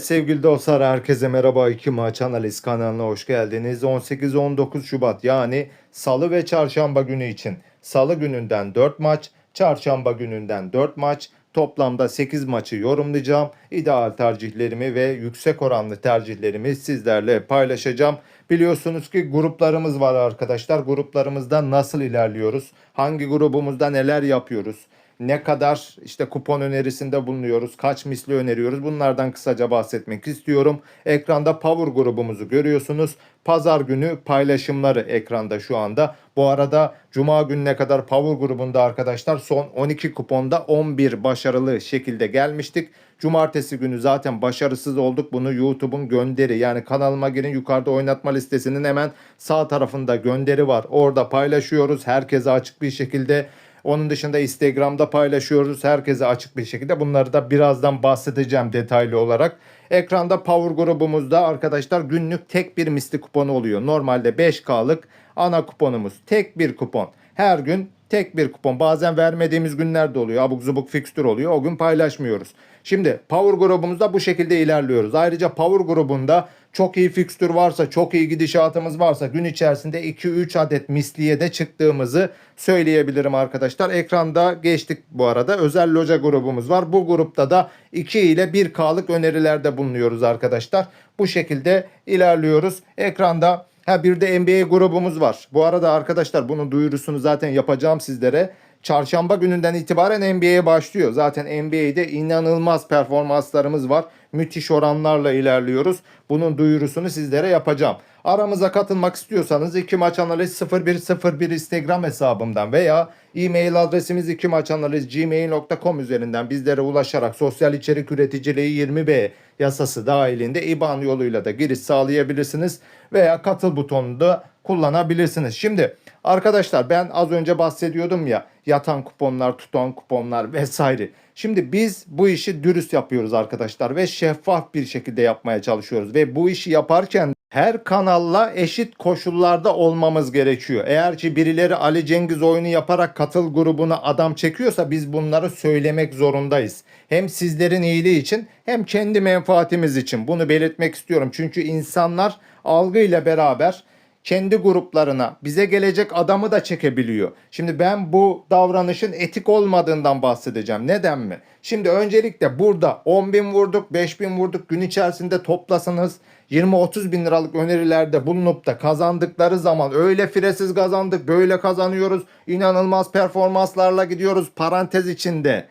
Sevgili dostlar herkese merhaba. İki maç analiz kanalına hoş geldiniz. 18-19 Şubat yani salı ve çarşamba günü için salı gününden 4 maç, çarşamba gününden 4 maç, toplamda 8 maçı yorumlayacağım. İdeal tercihlerimi ve yüksek oranlı tercihlerimi sizlerle paylaşacağım. Biliyorsunuz ki gruplarımız var arkadaşlar. Gruplarımızda nasıl ilerliyoruz? Hangi grubumuzda neler yapıyoruz? Ne kadar işte kupon önerisinde bulunuyoruz, kaç misli öneriyoruz bunlardan kısaca bahsetmek istiyorum. Ekranda Power grubumuzu görüyorsunuz. Pazar günü paylaşımları ekranda şu anda. Bu arada Cuma gününe kadar Power grubunda arkadaşlar son 12 kuponda 11 başarılı şekilde gelmiştik. Cumartesi günü zaten başarısız olduk. Bunu YouTube'un gönderi yani kanalıma girin yukarıda oynatma listesinin hemen sağ tarafında gönderi var. Orada paylaşıyoruz. Herkese açık bir şekilde onun dışında Instagram'da paylaşıyoruz. Herkese açık bir şekilde. Bunları da birazdan bahsedeceğim detaylı olarak. Ekranda Power grubumuzda arkadaşlar günlük tek bir misli kuponu oluyor. Normalde 5K'lık ana kuponumuz. Tek bir kupon. Her gün tek bir kupon. Bazen vermediğimiz günler de oluyor. Abuk zubuk fikstür oluyor. O gün paylaşmıyoruz. Şimdi Power grubumuzda bu şekilde ilerliyoruz. Ayrıca Power grubunda çok iyi fikstür varsa, çok iyi gidişatımız varsa gün içerisinde 2-3 adet misliye de çıktığımızı söyleyebilirim arkadaşlar. Ekranda geçtik bu arada. Özel loca grubumuz var. Bu grupta da 2 ile 1K'lık önerilerde bulunuyoruz arkadaşlar. Bu şekilde ilerliyoruz. Ekranda ha bir de NBA grubumuz var. Bu arada arkadaşlar bunun duyurusunu zaten yapacağım sizlere. Çarşamba gününden itibaren NBA'ye başlıyor. Zaten NBA'de inanılmaz performanslarımız var. Müthiş oranlarla ilerliyoruz. Bunun duyurusunu sizlere yapacağım. Aramıza katılmak istiyorsanız iki maç analiz 0101 Instagram hesabımdan veya e-mail adresimiz iki maç analiz gmail.com üzerinden bizlere ulaşarak sosyal içerik üreticiliği 20B yasası dahilinde IBAN yoluyla da giriş sağlayabilirsiniz veya katıl butonunu da kullanabilirsiniz. Şimdi arkadaşlar ben az önce bahsediyordum ya yatan kuponlar, tutan kuponlar vesaire. Şimdi biz bu işi dürüst yapıyoruz arkadaşlar ve şeffaf bir şekilde yapmaya çalışıyoruz ve bu işi yaparken her kanalla eşit koşullarda olmamız gerekiyor. Eğer ki birileri Ali Cengiz oyunu yaparak katıl grubuna adam çekiyorsa biz bunları söylemek zorundayız. Hem sizlerin iyiliği için hem kendi menfaatimiz için bunu belirtmek istiyorum. Çünkü insanlar algıyla beraber kendi gruplarına bize gelecek adamı da çekebiliyor. Şimdi ben bu davranışın etik olmadığından bahsedeceğim. Neden mi? Şimdi öncelikle burada 10 bin vurduk, 5 bin vurduk gün içerisinde toplasanız 20-30 bin liralık önerilerde bulunup da kazandıkları zaman öyle firesiz kazandık, böyle kazanıyoruz, inanılmaz performanslarla gidiyoruz parantez içinde.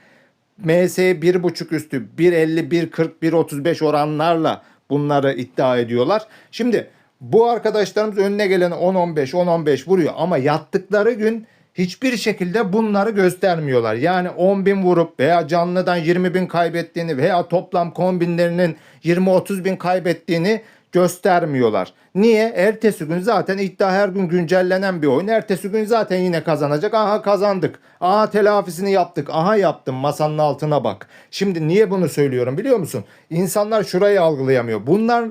MS 1.5 üstü 1.50, 1.40, 1.35 oranlarla bunları iddia ediyorlar. Şimdi bu arkadaşlarımız önüne gelen 10-15, 10-15 vuruyor ama yattıkları gün hiçbir şekilde bunları göstermiyorlar. Yani 10 bin vurup veya canlıdan 20 bin kaybettiğini veya toplam kombinlerinin 20-30 bin kaybettiğini göstermiyorlar. Niye? Ertesi gün zaten iddia her gün güncellenen bir oyun. Ertesi gün zaten yine kazanacak. Aha kazandık. Aha telafisini yaptık. Aha yaptım masanın altına bak. Şimdi niye bunu söylüyorum biliyor musun? İnsanlar şurayı algılayamıyor. Bunlar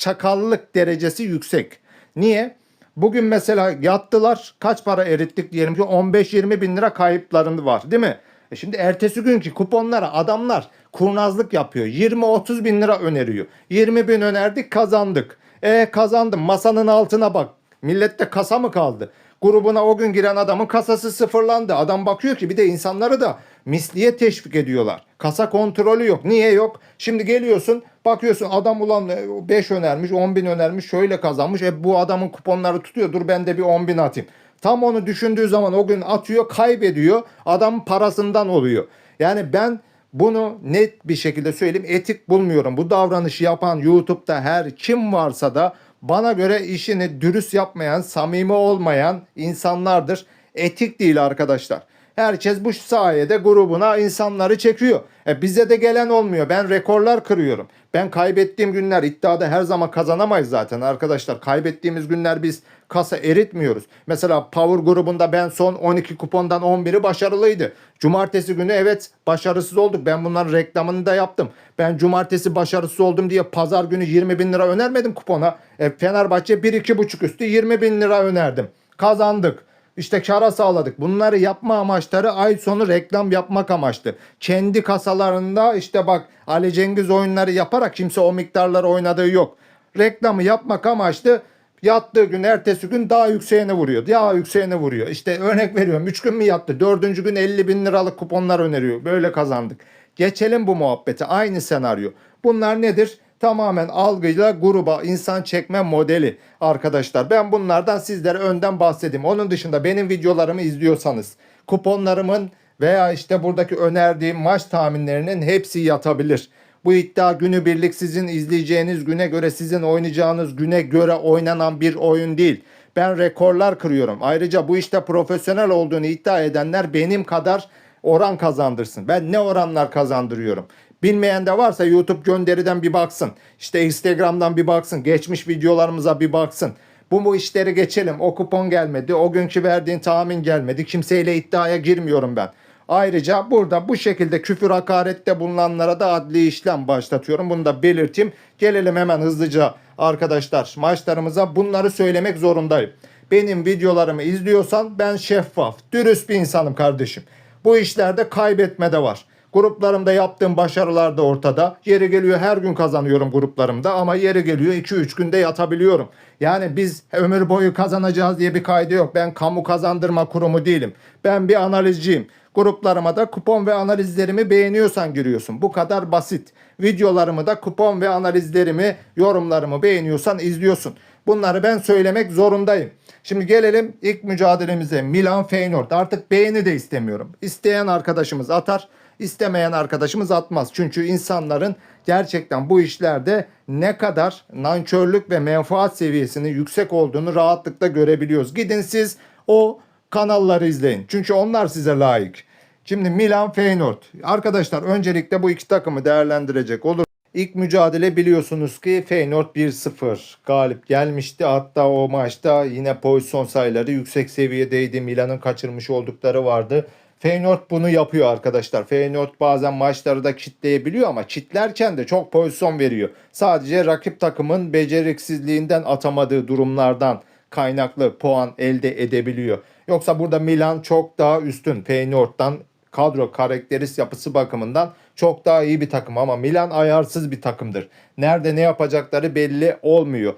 çakallık derecesi yüksek. Niye? Bugün mesela yattılar kaç para erittik diyelim ki 15-20 bin lira kayıplarını var değil mi? E şimdi ertesi günkü kuponlara adamlar kurnazlık yapıyor. 20-30 bin lira öneriyor. 20 bin önerdik kazandık. E kazandım masanın altına bak. Millette kasa mı kaldı? Grubuna o gün giren adamın kasası sıfırlandı. Adam bakıyor ki bir de insanları da misliye teşvik ediyorlar. Kasa kontrolü yok. Niye yok? Şimdi geliyorsun bakıyorsun adam ulan 5 önermiş 10 bin önermiş şöyle kazanmış. E bu adamın kuponları tutuyor dur ben de bir 10 bin atayım. Tam onu düşündüğü zaman o gün atıyor kaybediyor. Adam parasından oluyor. Yani ben bunu net bir şekilde söyleyeyim etik bulmuyorum. Bu davranışı yapan YouTube'da her kim varsa da bana göre işini dürüst yapmayan, samimi olmayan insanlardır. Etik değil arkadaşlar. Herkes bu sayede grubuna insanları çekiyor. E bize de gelen olmuyor. Ben rekorlar kırıyorum. Ben kaybettiğim günler iddiada her zaman kazanamayız zaten arkadaşlar. Kaybettiğimiz günler biz kasa eritmiyoruz. Mesela Power grubunda ben son 12 kupondan 11'i başarılıydı. Cumartesi günü evet başarısız olduk. Ben bunların reklamını da yaptım. Ben cumartesi başarısız oldum diye pazar günü 20 bin lira önermedim kupona. E, Fenerbahçe 1-2,5 üstü 20 bin lira önerdim. Kazandık. İşte kara sağladık. Bunları yapma amaçları ay sonu reklam yapmak amaçlı. Kendi kasalarında işte bak Ali Cengiz oyunları yaparak kimse o miktarları oynadığı yok. Reklamı yapmak amaçlı yattığı gün ertesi gün daha yükseğine vuruyor. Daha yükseğine vuruyor. İşte örnek veriyorum 3 gün mü yattı? 4. gün 50 bin liralık kuponlar öneriyor. Böyle kazandık. Geçelim bu muhabbete. Aynı senaryo. Bunlar nedir? Tamamen algıyla gruba insan çekme modeli arkadaşlar. Ben bunlardan sizlere önden bahsedeyim. Onun dışında benim videolarımı izliyorsanız kuponlarımın veya işte buradaki önerdiğim maç tahminlerinin hepsi yatabilir. Bu iddia günübirlik sizin izleyeceğiniz güne göre sizin oynayacağınız güne göre oynanan bir oyun değil. Ben rekorlar kırıyorum. Ayrıca bu işte profesyonel olduğunu iddia edenler benim kadar oran kazandırsın. Ben ne oranlar kazandırıyorum. Bilmeyen de varsa YouTube gönderiden bir baksın. İşte Instagram'dan bir baksın. Geçmiş videolarımıza bir baksın. Bu bu işleri geçelim. O kupon gelmedi. O günkü verdiğin tahmin gelmedi. Kimseyle iddiaya girmiyorum ben. Ayrıca burada bu şekilde küfür hakarette bulunanlara da adli işlem başlatıyorum. Bunu da belirteyim. Gelelim hemen hızlıca arkadaşlar maçlarımıza. Bunları söylemek zorundayım. Benim videolarımı izliyorsan ben şeffaf, dürüst bir insanım kardeşim. Bu işlerde kaybetme de var. Gruplarımda yaptığım başarılar da ortada. Yeri geliyor her gün kazanıyorum gruplarımda ama yeri geliyor 2-3 günde yatabiliyorum. Yani biz ömür boyu kazanacağız diye bir kaydı yok. Ben kamu kazandırma kurumu değilim. Ben bir analizciyim. Gruplarıma da kupon ve analizlerimi beğeniyorsan giriyorsun. Bu kadar basit. Videolarımı da kupon ve analizlerimi, yorumlarımı beğeniyorsan izliyorsun. Bunları ben söylemek zorundayım. Şimdi gelelim ilk mücadelemize. Milan Feyenoord. Artık beğeni de istemiyorum. İsteyen arkadaşımız atar, istemeyen arkadaşımız atmaz. Çünkü insanların gerçekten bu işlerde ne kadar nankörlük ve menfaat seviyesinin yüksek olduğunu rahatlıkla görebiliyoruz. Gidin siz o kanalları izleyin. Çünkü onlar size layık. Şimdi Milan Feyenoord. Arkadaşlar öncelikle bu iki takımı değerlendirecek olur. İlk mücadele biliyorsunuz ki Feyenoord 1-0 galip gelmişti. Hatta o maçta yine pozisyon sayıları yüksek seviyedeydi. Milan'ın kaçırmış oldukları vardı. Feyenoord bunu yapıyor arkadaşlar. Feyenoord bazen maçları da kitleyebiliyor ama kitlerken de çok pozisyon veriyor. Sadece rakip takımın beceriksizliğinden atamadığı durumlardan kaynaklı puan elde edebiliyor. Yoksa burada Milan çok daha üstün Feyenoord'dan kadro karakteris yapısı bakımından çok daha iyi bir takım ama Milan ayarsız bir takımdır. Nerede ne yapacakları belli olmuyor.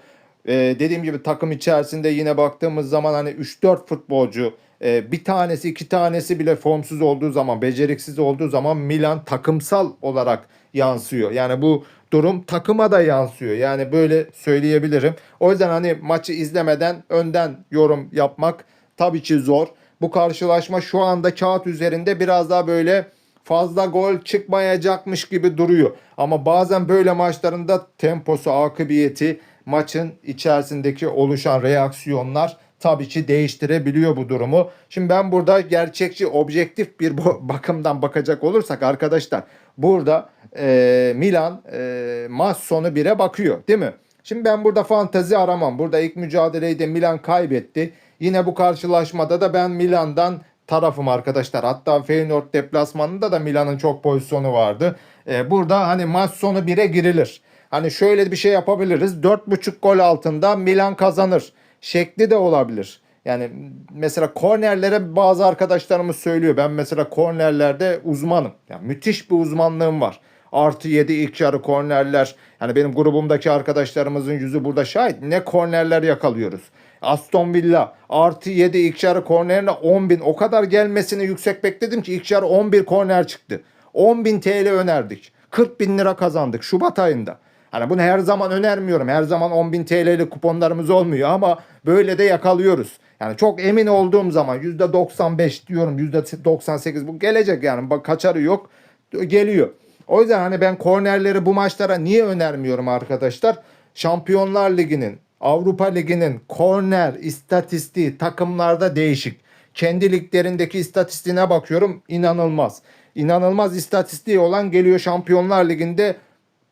Ee, dediğim gibi takım içerisinde yine baktığımız zaman hani 3-4 futbolcu e, bir tanesi iki tanesi bile formsuz olduğu zaman beceriksiz olduğu zaman Milan takımsal olarak yansıyor. Yani bu durum takıma da yansıyor. Yani böyle söyleyebilirim. O yüzden hani maçı izlemeden önden yorum yapmak tabii ki zor. Bu karşılaşma şu anda kağıt üzerinde biraz daha böyle fazla gol çıkmayacakmış gibi duruyor. Ama bazen böyle maçlarında temposu, akıbiyeti, maçın içerisindeki oluşan reaksiyonlar tabii ki değiştirebiliyor bu durumu. Şimdi ben burada gerçekçi, objektif bir bakımdan bakacak olursak arkadaşlar burada e, Milan e, maç sonu 1'e bakıyor değil mi? Şimdi ben burada fantazi aramam. Burada ilk mücadeleyi de Milan kaybetti. Yine bu karşılaşmada da ben Milan'dan tarafım arkadaşlar. Hatta Feyenoord deplasmanında da Milan'ın çok pozisyonu vardı. Ee, burada hani maç sonu 1'e girilir. Hani şöyle bir şey yapabiliriz. 4.5 gol altında Milan kazanır. Şekli de olabilir. Yani mesela kornerlere bazı arkadaşlarımız söylüyor. Ben mesela kornerlerde uzmanım. Yani müthiş bir uzmanlığım var. Artı 7 ilk yarı kornerler. Yani benim grubumdaki arkadaşlarımızın yüzü burada şahit. Ne kornerler yakalıyoruz. Aston Villa artı 7 ilk yarı kornerine 10 bin. O kadar gelmesini yüksek bekledim ki ilk yarı 11 korner çıktı. 10 bin TL önerdik. 40 bin lira kazandık Şubat ayında. Hani bunu her zaman önermiyorum. Her zaman 10 bin TL'lik kuponlarımız olmuyor ama böyle de yakalıyoruz. Yani çok emin olduğum zaman %95 diyorum %98 bu gelecek yani bak kaçarı yok geliyor. O yüzden hani ben kornerleri bu maçlara niye önermiyorum arkadaşlar? Şampiyonlar Ligi'nin Avrupa Ligi'nin korner istatistiği takımlarda değişik. Kendi liglerindeki istatistiğine bakıyorum inanılmaz. İnanılmaz istatistiği olan geliyor Şampiyonlar Ligi'nde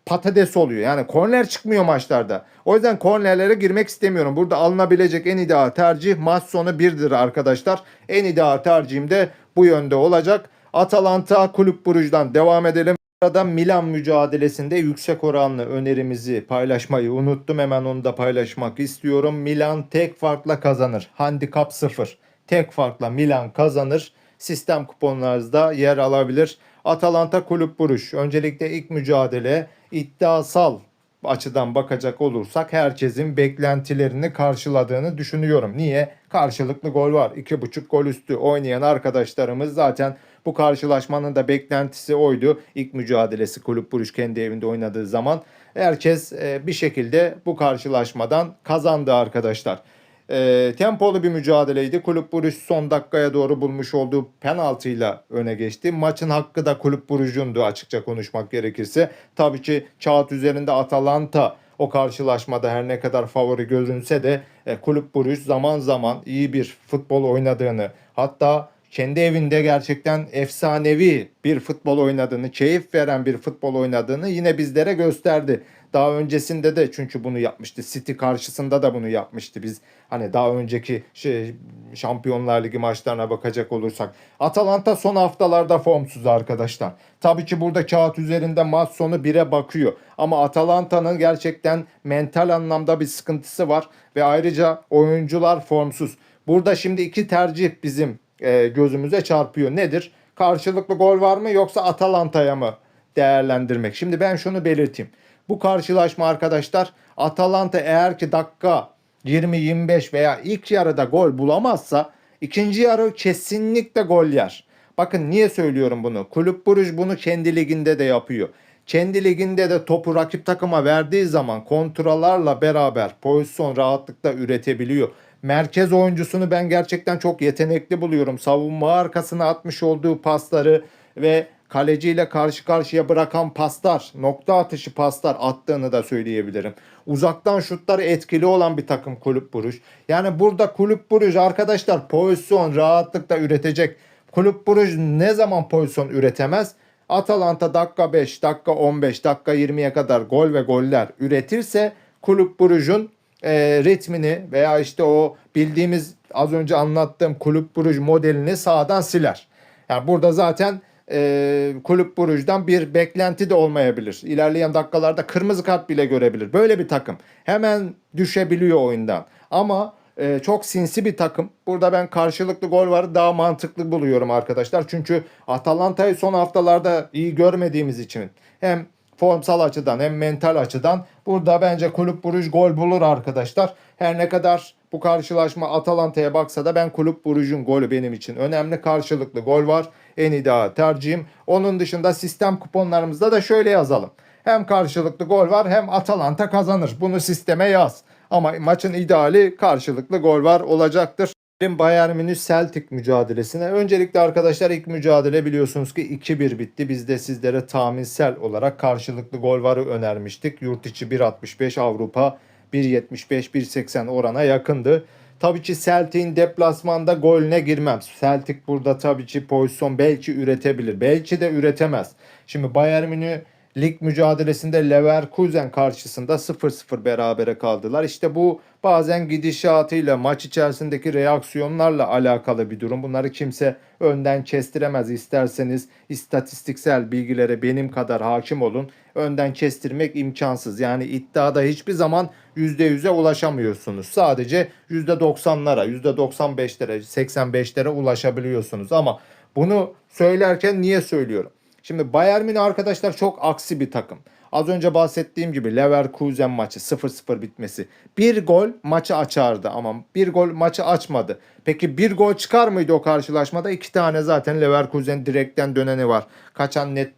patates oluyor. Yani korner çıkmıyor maçlarda. O yüzden kornerlere girmek istemiyorum. Burada alınabilecek en ideal tercih maç sonu 1'dir arkadaşlar. En ideal tercihim de bu yönde olacak. Atalanta Kulüp Brugge'dan devam edelim. Arada Milan mücadelesinde yüksek oranlı önerimizi paylaşmayı unuttum. Hemen onu da paylaşmak istiyorum. Milan tek farkla kazanır. Handikap 0. tek farkla Milan kazanır. Sistem kuponlarınızda yer alabilir. Atalanta Kulüp Buruş. Öncelikle ilk mücadele iddiasal açıdan bakacak olursak herkesin beklentilerini karşıladığını düşünüyorum. Niye? Karşılıklı gol var. 2.5 gol üstü oynayan arkadaşlarımız zaten bu karşılaşmanın da beklentisi oydu. İlk mücadelesi Kulüp Buruş kendi evinde oynadığı zaman herkes e, bir şekilde bu karşılaşmadan kazandı arkadaşlar. E, tempolu bir mücadeleydi. Kulüp Buruş son dakikaya doğru bulmuş olduğu penaltıyla öne geçti. Maçın hakkı da Kulüp Buruş'undu açıkça konuşmak gerekirse. Tabii ki kağıt üzerinde Atalanta o karşılaşmada her ne kadar favori görünse de e, Kulüp Buruş zaman zaman iyi bir futbol oynadığını hatta kendi evinde gerçekten efsanevi bir futbol oynadığını, keyif veren bir futbol oynadığını yine bizlere gösterdi. Daha öncesinde de çünkü bunu yapmıştı. City karşısında da bunu yapmıştı. Biz hani daha önceki şey, Şampiyonlar Ligi maçlarına bakacak olursak. Atalanta son haftalarda formsuz arkadaşlar. Tabii ki burada kağıt üzerinde maç sonu 1'e bakıyor. Ama Atalanta'nın gerçekten mental anlamda bir sıkıntısı var. Ve ayrıca oyuncular formsuz. Burada şimdi iki tercih bizim e, gözümüze çarpıyor. Nedir? Karşılıklı gol var mı yoksa Atalanta'ya mı değerlendirmek? Şimdi ben şunu belirteyim. Bu karşılaşma arkadaşlar Atalanta eğer ki dakika 20-25 veya ilk yarıda gol bulamazsa ikinci yarı kesinlikle gol yer. Bakın niye söylüyorum bunu? Kulüp Buruj bunu kendi liginde de yapıyor. Kendi liginde de topu rakip takıma verdiği zaman kontralarla beraber pozisyon rahatlıkla üretebiliyor. Merkez oyuncusunu ben gerçekten çok yetenekli buluyorum. Savunma arkasına atmış olduğu pasları ve kaleciyle karşı karşıya bırakan paslar, nokta atışı paslar attığını da söyleyebilirim. Uzaktan şutları etkili olan bir takım Kulüp Buruş. Yani burada Kulüp Buruş arkadaşlar pozisyon rahatlıkla üretecek. Kulüp Buruş ne zaman pozisyon üretemez? Atalanta dakika 5, dakika 15, dakika 20'ye kadar gol ve goller üretirse Kulüp Brugge'un e, ritmini veya işte o bildiğimiz az önce anlattığım Kulüp Brugge modelini sağdan siler. Yani burada zaten e, Kulüp Brugge'dan bir beklenti de olmayabilir. İlerleyen dakikalarda kırmızı kart bile görebilir. Böyle bir takım. Hemen düşebiliyor oyundan. Ama e, çok sinsi bir takım. Burada ben karşılıklı gol var daha mantıklı buluyorum arkadaşlar. Çünkü Atalanta'yı son haftalarda iyi görmediğimiz için hem formsal açıdan hem mental açıdan burada bence Kulüp Buruj gol bulur arkadaşlar. Her ne kadar bu karşılaşma Atalanta'ya baksa da ben Kulüp Buruj'un golü benim için önemli karşılıklı gol var. En ideal tercihim. Onun dışında sistem kuponlarımızda da şöyle yazalım. Hem karşılıklı gol var hem Atalanta kazanır. Bunu sisteme yaz. Ama maçın ideali karşılıklı gol var olacaktır. Bayern Münih Celtic mücadelesine. Öncelikle arkadaşlar ilk mücadele biliyorsunuz ki 2-1 bitti. Biz de sizlere tahminsel olarak karşılıklı gol varı önermiştik. Yurt içi 1.65 Avrupa 1.75-1.80 orana yakındı. Tabii ki Celtic'in deplasmanda golüne girmem. Celtic burada tabii ki pozisyon belki üretebilir. Belki de üretemez. Şimdi Bayern Münih lig mücadelesinde Leverkusen karşısında 0-0 berabere kaldılar. İşte bu bazen gidişatıyla maç içerisindeki reaksiyonlarla alakalı bir durum. Bunları kimse önden kestiremez. İsterseniz istatistiksel bilgilere benim kadar hakim olun. Önden kestirmek imkansız. Yani iddiada hiçbir zaman %100'e ulaşamıyorsunuz. Sadece %90'lara, %95'lere, 85'lere ulaşabiliyorsunuz. Ama bunu söylerken niye söylüyorum? Şimdi Bayern Münih arkadaşlar çok aksi bir takım. Az önce bahsettiğim gibi Leverkusen maçı 0-0 bitmesi. Bir gol maçı açardı ama bir gol maçı açmadı. Peki bir gol çıkar mıydı o karşılaşmada? İki tane zaten Leverkusen direkten döneni var. Kaçan net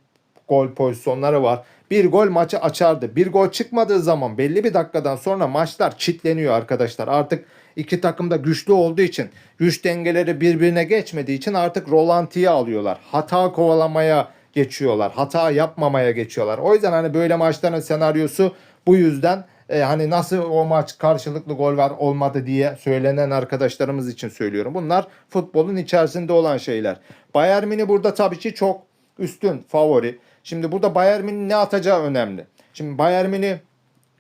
gol pozisyonları var. Bir gol maçı açardı. Bir gol çıkmadığı zaman belli bir dakikadan sonra maçlar çitleniyor arkadaşlar. Artık iki takım da güçlü olduğu için güç dengeleri birbirine geçmediği için artık rolantiye alıyorlar. Hata kovalamaya geçiyorlar. Hata yapmamaya geçiyorlar. O yüzden hani böyle maçların senaryosu bu yüzden e, hani nasıl o maç karşılıklı gol var olmadı diye söylenen arkadaşlarımız için söylüyorum. Bunlar futbolun içerisinde olan şeyler. Bayern Münih burada tabii ki çok üstün favori. Şimdi burada Bayern Münih ne atacağı önemli. Şimdi Bayern Münih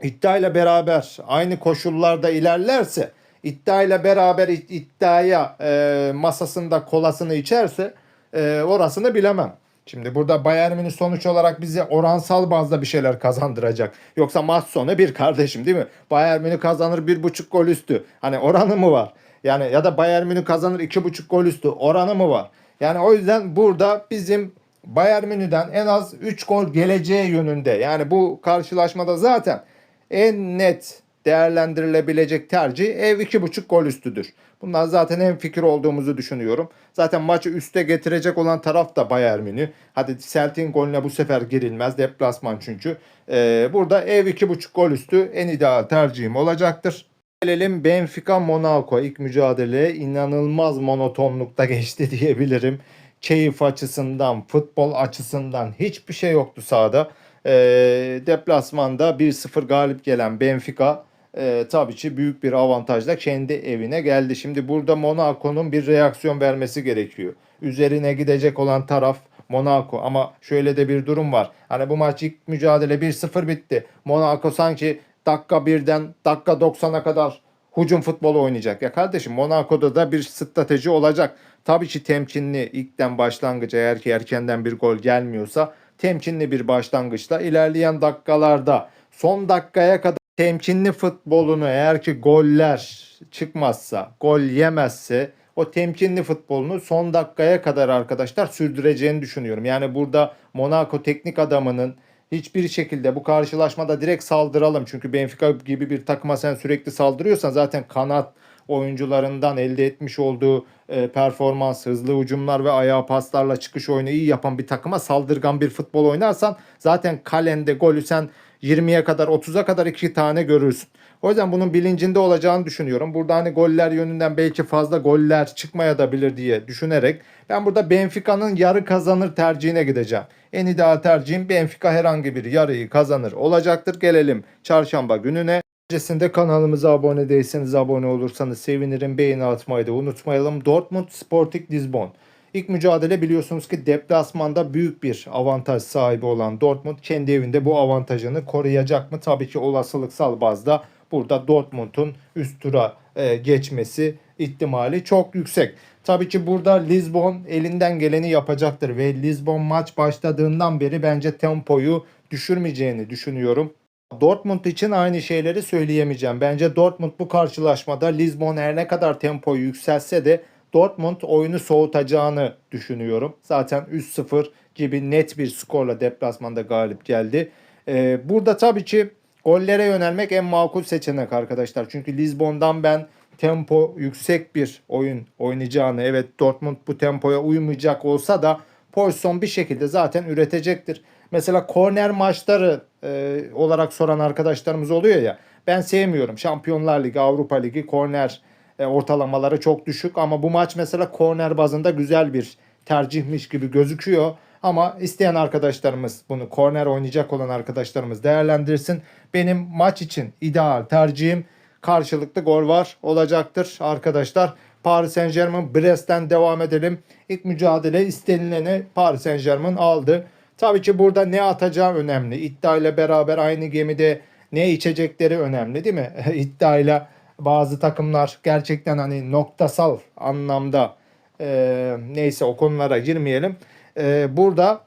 iddiayla beraber aynı koşullarda ilerlerse iddiayla beraber iddiaya e, masasında kolasını içerse e, orasını bilemem. Şimdi burada Bayern Münih sonuç olarak bize oransal bazda bir şeyler kazandıracak. Yoksa maç sonu bir kardeşim değil mi? Bayern Münih kazanır bir buçuk gol üstü. Hani oranı mı var? Yani ya da Bayern Münih kazanır 2.5 gol üstü oranı mı var? Yani o yüzden burada bizim Bayern Münih'den en az 3 gol geleceği yönünde. Yani bu karşılaşmada zaten en net değerlendirilebilecek tercih ev 2.5 gol üstüdür. Bundan zaten en fikir olduğumuzu düşünüyorum. Zaten maçı üste getirecek olan taraf da Bayern Münih. Hadi Celtic'in golüne bu sefer girilmez. Deplasman çünkü. Ee, burada ev 2.5 gol üstü en ideal tercihim olacaktır. Gelelim Benfica Monaco ilk mücadele inanılmaz monotonlukta geçti diyebilirim. Keyif açısından, futbol açısından hiçbir şey yoktu sahada. Ee, deplasmanda 1-0 galip gelen Benfica e, tabii ki büyük bir avantajla kendi evine geldi. Şimdi burada Monaco'nun bir reaksiyon vermesi gerekiyor. Üzerine gidecek olan taraf Monaco ama şöyle de bir durum var. Hani bu maç ilk mücadele 1-0 bitti. Monaco sanki dakika 1'den dakika 90'a kadar hücum futbolu oynayacak. Ya kardeşim Monaco'da da bir strateji olacak. Tabii ki temkinli ilkten başlangıç eğer ki erkenden bir gol gelmiyorsa temkinli bir başlangıçla ilerleyen dakikalarda son dakikaya kadar temkinli futbolunu eğer ki goller çıkmazsa, gol yemezse o temkinli futbolunu son dakikaya kadar arkadaşlar sürdüreceğini düşünüyorum. Yani burada Monaco teknik adamının hiçbir şekilde bu karşılaşmada direkt saldıralım. Çünkü Benfica gibi bir takıma sen sürekli saldırıyorsan zaten kanat oyuncularından elde etmiş olduğu e, performans, hızlı hücumlar ve ayağı paslarla çıkış oyunu iyi yapan bir takıma saldırgan bir futbol oynarsan zaten kalende golü sen 20'ye kadar 30'a kadar iki tane görürsün. O yüzden bunun bilincinde olacağını düşünüyorum. Burada hani goller yönünden belki fazla goller çıkmaya da bilir diye düşünerek ben burada Benfica'nın yarı kazanır tercihine gideceğim. En ideal tercihim Benfica herhangi bir yarıyı kazanır olacaktır. Gelelim çarşamba gününe. Öncesinde kanalımıza abone değilseniz abone olursanız sevinirim. Beğeni atmayı da unutmayalım. Dortmund Sporting Lisbon. İlk mücadele biliyorsunuz ki deplasmanda büyük bir avantaj sahibi olan Dortmund kendi evinde bu avantajını koruyacak mı? Tabii ki olasılıksal bazda burada Dortmund'un üst tura e, geçmesi ihtimali çok yüksek. Tabii ki burada Lisbon elinden geleni yapacaktır ve Lisbon maç başladığından beri bence tempoyu düşürmeyeceğini düşünüyorum. Dortmund için aynı şeyleri söyleyemeyeceğim. Bence Dortmund bu karşılaşmada Lisbon her ne kadar tempoyu yükselse de Dortmund oyunu soğutacağını düşünüyorum. Zaten 3-0 gibi net bir skorla deplasmanda galip geldi. Ee, burada tabii ki gollere yönelmek en makul seçenek arkadaşlar. Çünkü Lisbon'dan ben tempo yüksek bir oyun oynayacağını, evet Dortmund bu tempoya uymayacak olsa da pozisyon bir şekilde zaten üretecektir. Mesela korner maçları e, olarak soran arkadaşlarımız oluyor ya. Ben sevmiyorum. Şampiyonlar Ligi, Avrupa Ligi korner e, ortalamaları çok düşük ama bu maç mesela korner bazında güzel bir tercihmiş gibi gözüküyor. Ama isteyen arkadaşlarımız bunu korner oynayacak olan arkadaşlarımız değerlendirsin. Benim maç için ideal tercihim karşılıklı gol var olacaktır arkadaşlar. Paris Saint Germain Brest'ten devam edelim. İlk mücadele istenileni Paris Saint Germain aldı. Tabii ki burada ne atacağı önemli. İddia ile beraber aynı gemide ne içecekleri önemli değil mi? İddia ile bazı takımlar gerçekten hani noktasal anlamda e, neyse o konulara girmeyelim. E, burada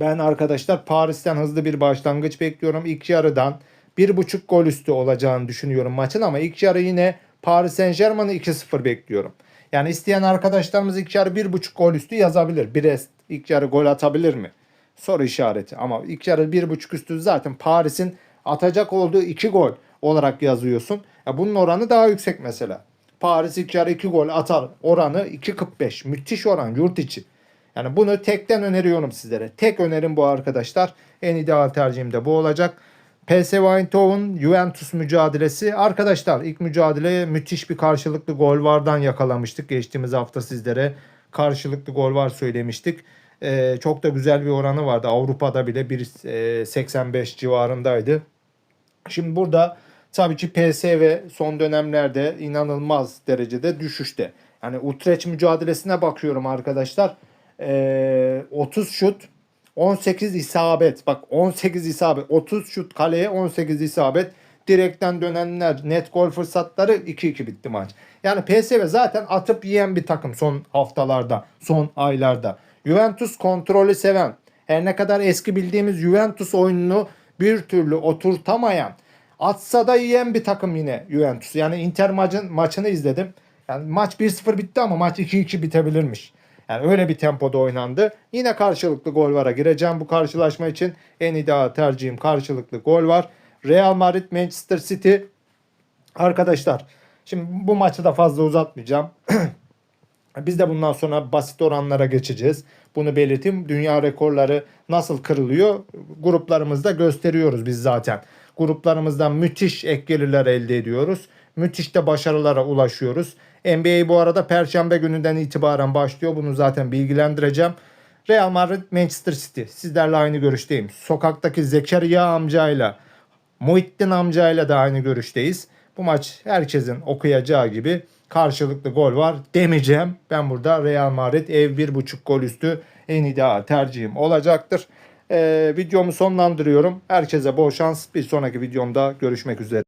ben arkadaşlar Paris'ten hızlı bir başlangıç bekliyorum. İlk yarıdan bir buçuk gol üstü olacağını düşünüyorum maçın ama ilk yarı yine Paris Saint Germain'ı 2-0 bekliyorum. Yani isteyen arkadaşlarımız ilk yarı bir buçuk gol üstü yazabilir. Brest ilk yarı gol atabilir mi? Soru işareti. Ama ilk yarı bir buçuk üstü zaten Paris'in atacak olduğu iki gol olarak yazıyorsun. Ya bunun oranı daha yüksek mesela. Paris yarı 2 gol atar. Oranı 2.45. Müthiş oran yurt içi. Yani bunu tekten öneriyorum sizlere. Tek önerim bu arkadaşlar. En ideal tercihim de bu olacak. PSV Eindhoven Juventus mücadelesi. Arkadaşlar ilk mücadele müthiş bir karşılıklı gol vardan yakalamıştık. Geçtiğimiz hafta sizlere karşılıklı gol var söylemiştik. Ee, çok da güzel bir oranı vardı. Avrupa'da bile 1.85 civarındaydı. Şimdi burada tabii ki PSV son dönemlerde inanılmaz derecede düşüşte. Yani Utrecht mücadelesine bakıyorum arkadaşlar. Ee, 30 şut 18 isabet. Bak 18 isabet. 30 şut kaleye 18 isabet. Direkten dönenler net gol fırsatları 2-2 bitti maç. Yani PSV zaten atıp yiyen bir takım son haftalarda, son aylarda. Juventus kontrolü seven, her ne kadar eski bildiğimiz Juventus oyununu bir türlü oturtamayan, atsa da yiyen bir takım yine Juventus. Yani Inter maçın, maçını izledim. Yani maç 1-0 bitti ama maç 2-2 bitebilirmiş. Yani öyle bir tempoda oynandı. Yine karşılıklı gol vara gireceğim bu karşılaşma için. En ideal tercihim karşılıklı gol var. Real Madrid Manchester City. Arkadaşlar şimdi bu maçı da fazla uzatmayacağım. Biz de bundan sonra basit oranlara geçeceğiz. Bunu belirteyim. Dünya rekorları nasıl kırılıyor? Gruplarımızda gösteriyoruz biz zaten. Gruplarımızdan müthiş ek gelirler elde ediyoruz. Müthiş de başarılara ulaşıyoruz. NBA bu arada perşembe gününden itibaren başlıyor. Bunu zaten bilgilendireceğim. Real Madrid Manchester City. Sizlerle aynı görüşteyim. Sokaktaki Zekeriya amcayla Muhittin amcayla da aynı görüşteyiz. Bu maç herkesin okuyacağı gibi karşılıklı gol var demeyeceğim. Ben burada Real Madrid ev 1.5 gol üstü en ideal tercihim olacaktır. Ee, videomu sonlandırıyorum. Herkese bol şans. Bir sonraki videomda görüşmek üzere.